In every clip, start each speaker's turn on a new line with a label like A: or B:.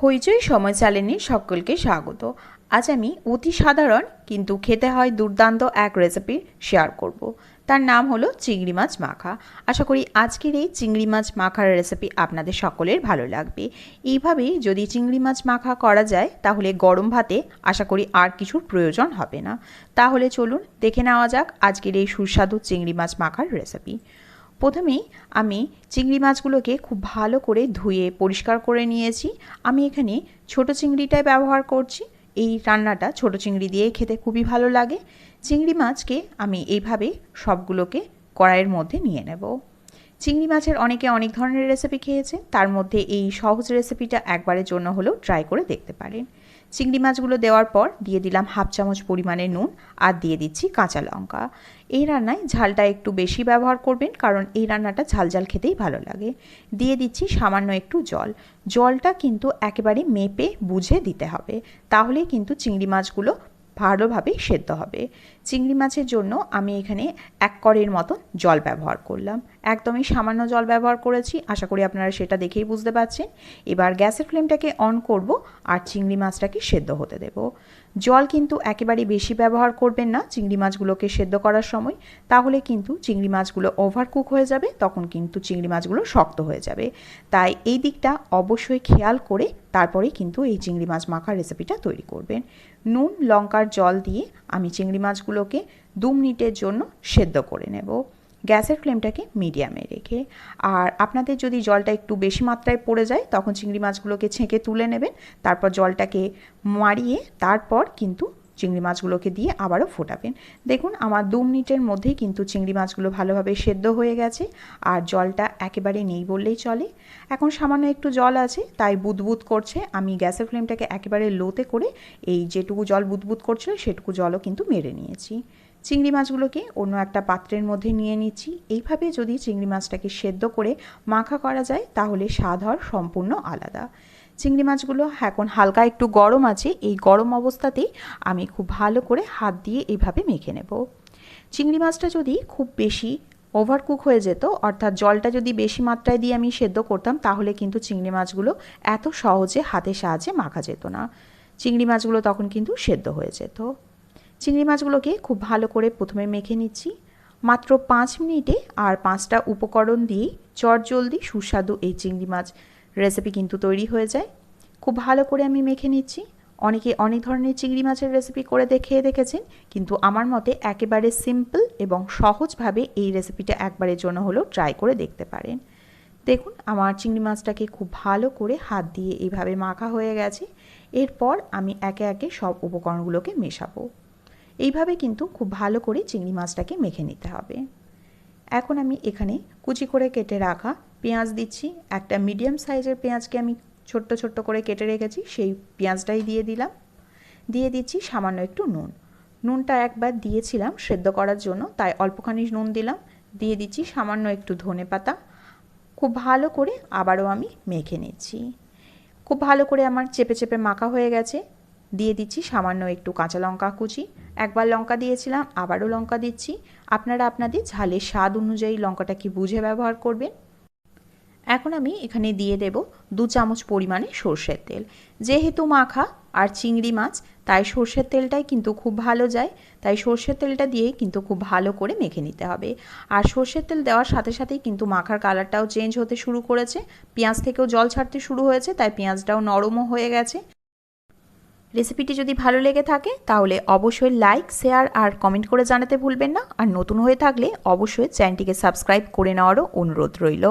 A: হইচই সময় চ্যানেলে সকলকে স্বাগত। আজ আমি অতি সাধারণ কিন্তু খেতে হয় দুর্দান্ত এক রেসিপি শেয়ার করব। তার নাম হলো চিংড়ি মাছ মাখা। আশা করি আজকের এই চিংড়ি মাছ মাখার রেসিপি আপনাদের সকলের ভালো লাগবে। এইভাবেই যদি চিংড়ি মাছ মাখা করা যায় তাহলে গরম ভাতে আশা করি আর কিছুর প্রয়োজন হবে না। তাহলে চলুন দেখে নেওয়া যাক আজকের এই সুস্বাদু চিংড়ি মাছ মাখার রেসিপি প্রথমেই আমি চিংড়ি মাছগুলোকে খুব ভালো করে ধুয়ে পরিষ্কার করে নিয়েছি। আমি এখানে ছোট চিংড়িটাই ব্যবহার করছি। এই রান্নাটা ছোট চিংড়ি দিয়ে খেতে খুবই ভালো লাগে। চিংড়ি মাছকে আমি এইভাবে সবগুলোকে কড়াইয়ের মধ্যে নিয়ে নেব। চিংড়ি মাছের অনেকে অনেক ধরনের রেসিপি খেয়েছে, তার মধ্যে এই সহজ রেসিপিটা একবারের জন্য হলেও ট্রাই করে দেখতে পারেন। চিংড়ি মাছগুলো দেওয়ার পর দিয়ে দিলাম হাফ চামচ পরিমাণে নুন আর দিয়ে দিচ্ছি কাঁচা লঙ্কা। এই রান্নায় ঝালটা একটু বেশি ব্যবহার করবেন, কারণ এই রান্নাটা ঝাল ঝাল খেতেই ভালো লাগে। দিয়ে দিচ্ছি সামান্য একটু জল। জলটা কিন্তু একেবারে মেপে বুঝে দিতে হবে, তাহলেই কিন্তু চিংড়ি মাছগুলো ভালোভাবে সেদ্ধ হবে। চিংড়ি মাছের জন্য আমি এখানে এক করের মতো জল ব্যবহার করলাম। একদমই সামান্য জল ব্যবহার করেছি। আশা করি আপনারা সেটা দেখেই বুঝতে পারছেন। এবার গ্যাসের ফ্লেমটাকে অন করব আর চিংড়ি মাছটাকে সেদ্ধ হতে দেব। জল কিন্তু একেবারে বেশি ব্যবহার করবেন না চিংড়ি মাছগুলোকে সেদ্ধ করার সময়। তাহলে কিন্তু চিংড়ি মাছগুলো ওভারকুক হয়ে যাবে, তখন কিন্তু চিংড়ি মাছগুলো শক্ত হয়ে যাবে। তাই এই দিকটা অবশ্যই খেয়াল করে তারপরেই কিন্তু এই চিংড়ি মাছ মাখার রেসিপিটা তৈরি করবেন। নুন, লঙ্কার জল দিয়ে আমি চিংড়ি মাছগুলোকে দু মিনিটের জন্য সেদ্ধ করে নেব। গ্যাসের ফ্লেমটাকে মিডিয়ামে রেখে, আর আপনাদের যদি জলটা একটু বেশি মাত্রায় পড়ে যায়, তখন চিংড়ি মাছগুলোকে ছেঁকে তুলে নেবেন, তারপর জলটাকে মারিয়ে তারপর কিন্তু চিংড়ি মাছগুলোকে দিয়ে আবারও ফোটাবেন। দেখুন, আমার দু মিনিটের মধ্যেই কিন্তু চিংড়ি মাছগুলো ভালোভাবে সেদ্ধ হয়ে গেছে, আর জলটা একেবারে নেই বললেই চলে। এখন সামান্য একটু জল আছে, তাই বুদবুদ করছে। আমি গ্যাসের ফ্লেমটাকে একেবারে লোতে করে, এই যেটুকু জল বুদবুদ করছিল, সেটুকু জলও কিন্তু মেরে নিয়েছি। চিংড়ি মাছগুলোকে অন্য একটা পাত্রের মধ্যে নিয়ে নিচ্ছি। এইভাবে যদি চিংড়ি মাছটাকে সেদ্ধ করে মাখা করা যায়, তাহলে স্বাদ হওয়ার সম্পূর্ণ আলাদা। চিংড়ি মাছগুলো এখন হালকা একটু গরম আছে, এই গরম অবস্থাতেই আমি খুব ভালো করে হাত দিয়ে এইভাবে মেখে নেব। চিংড়ি মাছটা যদি খুব বেশি ওভারকুক হয়ে যেত, অর্থাৎ জলটা যদি বেশি মাত্রায় দিয়ে আমি সেদ্ধ করতাম, তাহলে কিন্তু চিংড়ি মাছগুলো এত সহজে হাতের সাহায্যে মাখা যেত না। চিংড়ি মাছগুলো তখন কিন্তু সেদ্ধ হয়ে যেত। চিংড়ি মাছগুলোকে খুব ভালো করে প্রথমে মেখে নিচ্ছি। মাত্র পাঁচ মিনিটে আর পাঁচটা উপকরণ দিয়েই চটজলদি সুস্বাদু এই চিংড়ি মাছ রেসিপি কিন্তু তৈরি হয়ে যায়। খুব ভালো করে আমি মেখে নিচ্ছি। অনেকে অনেক ধরনের চিংড়ি মাছের রেসিপি করে দেখে দেখেছেন, কিন্তু আমার মতে একেবারে সিম্পল এবং সহজভাবে এই রেসিপিটা একবারের জন্য হলেও ট্রাই করে দেখতে পারেন। দেখুন, আমার চিংড়ি মাছটাকে খুব ভালো করে হাত দিয়ে এইভাবে মাখা হয়ে গেছে। এরপর আমি একে একে সব উপকরণগুলোকে মেশাবো। এইভাবে কিন্তু খুব ভালো করে চিংড়ি মাছটাকে মেখে নিতে হবে। এখন আমি এখানে কুচি করে কেটে রাখা পেঁয়াজ দিচ্ছি। একটা মিডিয়াম সাইজের পেঁয়াজকে আমি ছোট্ট ছোট্ট করে কেটে রেখেছি, সেই পেঁয়াজটাই দিয়ে দিলাম। দিয়ে দিচ্ছি সামান্য একটু নুন। নুনটা একবার দিয়েছিলাম সেদ্ধ করার জন্য, তাই অল্পখানি নুন দিলাম। দিয়ে দিচ্ছি সামান্য একটু ধনে পাতা। খুব ভালো করে আবারও আমি মেখে নিচ্ছি। খুব ভালো করে আমার চেপে চেপে মাখা হয়ে গেছে। দিয়ে দিচ্ছি সামান্য একটু কাঁচা লঙ্কা কুচি। একবার লঙ্কা দিয়েছিলাম, আবারও লঙ্কা দিচ্ছি। আপনারা আপনাদের ঝালের স্বাদ অনুযায়ী লঙ্কাটা কি বুঝে ব্যবহার করবেন? এখন আমি এখানে দিয়ে দেব দু চামচ পরিমাণে সর্ষের তেল। যেহেতু মাখা আর চিংড়ি মাছ, তাই সর্ষের তেলটাই কিন্তু খুব ভালো যায়। তাই সর্ষের তেলটা দিয়েই কিন্তু খুব ভালো করে মেখে নিতে হবে। আর সর্ষের তেল দেওয়ার সাথে সাথেই কিন্তু মাখার কালারটাও চেঞ্জ হতে শুরু করেছে। পেঁয়াজ থেকেও জল ছাড়তে শুরু হয়েছে, তাই পেঁয়াজটাও নরমও হয়ে গেছে। রেসিপিটি যদি ভালো লেগে থাকে, তাহলে অবশ্যই লাইক শেয়ার আর কমেন্ট করে জানাতে ভুলবেন না। আর নতুন হয়ে থাকলে অবশ্যই চ্যানেলটিকে সাবস্ক্রাইব করে নেওয়ারও অনুরোধ রইল।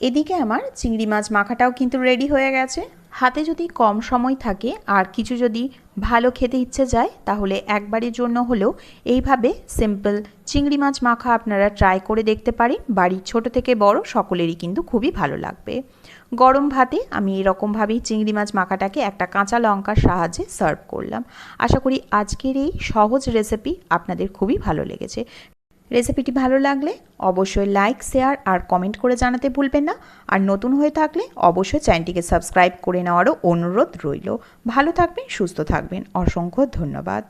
A: এদিকে আমার চিংড়ি মাছ মাখাটাও কিন্তু রেডি হয়ে গেছে। হাতে যদি কম সময় থাকে, আর কিছু যদি ভালো খেতে ইচ্ছে যায়, তাহলে একবারের জন্য হলেও এইভাবে সিম্পল চিংড়ি মাছ মাখা আপনারা ট্রাই করে দেখতে পারেন। বাড়ির ছোট থেকে বড় সকলেরই কিন্তু খুবই ভালো লাগবে। গরম ভাতে আমি এরকমভাবেই চিংড়ি মাছ মাখাটাকে একটা কাঁচা লঙ্কার সাহায্যে সার্ভ করলাম। আশা করি আজকের এই সহজ রেসিপি আপনাদের খুবই ভালো লেগেছে। রেসিপিটি ভালো লাগলে অবশ্যই লাইক, শেয়ার আর কমেন্ট করে জানাতে ভুলবেন না। আর নতুন হয়ে থাকলে অবশ্যই চ্যানেলটিকে সাবস্ক্রাইব করে নেওয়ারও অনুরোধ রইল। ভালো থাকবেন, সুস্থ থাকবেন। অসংখ্য ধন্যবাদ।